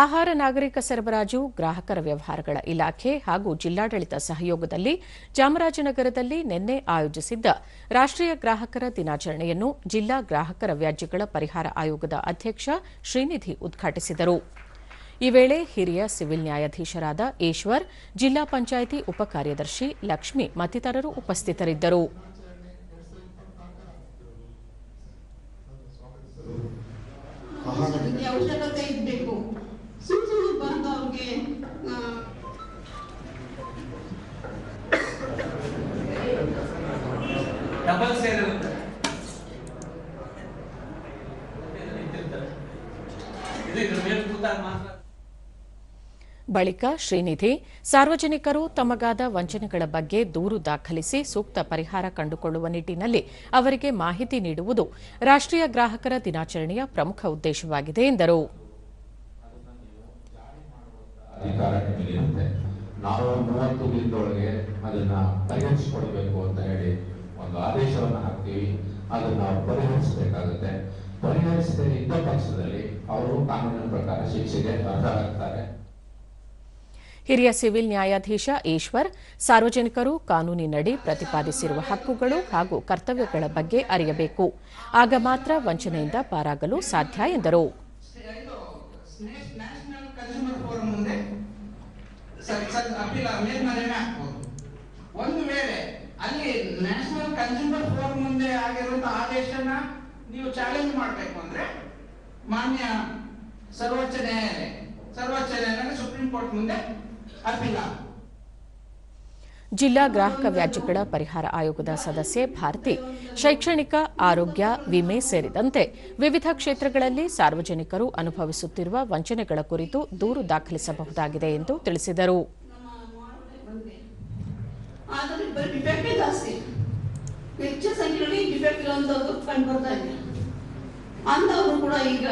ಆಹಾರ ನಾಗರಿಕ ಸರಬರಾಜು ಗ್ರಾಹಕರ ವ್ಯವಹಾರಗಳ ಇಲಾಖೆ ಹಾಗೂ ಜಿಲ್ಲಾಡಳಿತ ಸಹಯೋಗದಲ್ಲಿ ಚಾಮರಾಜನಗರದಲ್ಲಿ ನಿನ್ನೆ ಆಯೋಜಿಸಿದ್ದ ರಾಷ್ಟೀಯ ಗ್ರಾಹಕರ ದಿನಾಚರಣೆಯನ್ನು ಜಿಲ್ಲಾ ಗ್ರಾಹಕರ ವ್ಯಾಜ್ಯಗಳ ಪರಿಹಾರ ಆಯೋಗದ ಅಧ್ಯಕ್ಷ ಶ್ರೀನಿಧಿ ಉದ್ಘಾಟಿಸಿದರು. ಈ ವೇಳೆ ಹಿರಿಯ ಸಿವಿಲ್ ನ್ಯಾಯಾಧೀಶರಾದ ಈಶ್ವರ್ ಜಿಲ್ಲಾ ಪಂಚಾಯಿತಿ ಉಪಕಾರ್ಯದರ್ಶಿ ಲಕ್ಷ್ಮಿ ಮತ್ತಿತರರು ಉಪಸ್ಥಿತರಿದ್ದರು. ಔಷಧ ಇರಬೇಕು. ಡಬಲ್ ಬಳಿಕ ಶ್ರೀನಿಧಿ ಸಾರ್ವಜನಿಕರು ತಮಗಾದ ವಂಚನೆಗಳ ಬಗ್ಗೆ ದೂರು ದಾಖಲಿಸಿ ಸೂಕ್ತ ಪರಿಹಾರ ಕಂಡುಕೊಳ್ಳುವ ನಿಟ್ಟಿನಲ್ಲಿ ಅವರಿಗೆ ಮಾಹಿತಿ ನೀಡುವುದು ರಾಷ್ಟೀಯ ಗ್ರಾಹಕರ ದಿನಾಚರಣೆಯ ಪ್ರಮುಖ ಉದ್ದೇಶವಾಗಿದೆ ಎಂದರು. ನಾವು ಮೂವತ್ತು ದಿನದೊಳಗೆ ಅದನ್ನ ಪರಿಹರಿಸಿಕೊಡ್ಬೇಕು ಅಂತ ಹೇಳಿ ಒಂದು ಆದೇಶವನ್ನು ಹಾಕ್ತೀವಿ. ಅದನ್ನ ಪರಿಹರಿಸಬೇಕಾಗುತ್ತೆ. ಪರಿಹರಿಸಿದ ಇದ್ದ ಪಕ್ಷದಲ್ಲಿ ಅವರು ಕಾನೂನಿನ ಪ್ರಕಾರ ಶಿಕ್ಷೆಗೆ ಅರ್ಹರಾಗ್ತಾರೆ. ಹಿರಿಯ ಸಿವಿಲ್ ನ್ಯಾಯಾಧೀಶ ಈಶ್ವರ್ ಸಾರ್ವಜನಿಕರು ಕಾನೂನಿನಡಿ ಪ್ರತಿಪಾದಿಸಿರುವ ಹಕ್ಕುಗಳು ಹಾಗೂ ಕರ್ತವ್ಯಗಳ ಬಗ್ಗೆ ಅರಿಯಬೇಕು. ಆಗ ಮಾತ್ರ ವಂಚನೆಯಿಂದ ಪಾರಾಗಲು ಸಾಧ್ಯ ಎಂದರು. ಮೇಲ್ಮನವಿ ಹಾಕ್ಬೋದು? ಒಂದು ವೇಳೆ ಅಲ್ಲಿ ನ್ಯಾಷನಲ್ ಕನ್ಸ್ಯೂಮರ್ ಫೋರಂ ಮುಂದೆ ಆಗಿರುವಂತಹ ಆದೇಶನ ನೀವು ಚಾಲೆಂಜ್ ಮಾಡಬೇಕು ಅಂದ್ರೆ ಮಾನ್ಯ ಸರ್ವೋಚ್ಚ ನ್ಯಾಯಾಲಯ ಸರ್ವೋಚ್ಚ ನ್ಯಾಯಾಲಯ ಸುಪ್ರೀಂ ಕೋರ್ಟ್ ಮುಂದೆ ಅಪೀಲ್. ಜಿಲ್ಲಾ ಗ್ರಾಹಕ ವ್ಯಾಜ್ಯಗಳ ಪರಿಹಾರ ಆಯೋಗದ ಸದಸ್ಯೆ ಭಾರತಿ, ಶೈಕ್ಷಣಿಕ, ಆರೋಗ್ಯ, ವಿಮೆ ಸೇರಿದಂತೆ ವಿವಿಧ ಕ್ಷೇತ್ರಗಳಲ್ಲಿ ಸಾರ್ವಜನಿಕರು ಅನುಭವಿಸುತ್ತಿರುವ ವಂಚನೆಗಳ ಕುರಿತು ದೂರು ದಾಖಲಿಸಬಹುದಾಗಿದೆ ಎಂದು ತಿಳಿಸಿದರು. ಕಂಡು ಈಗ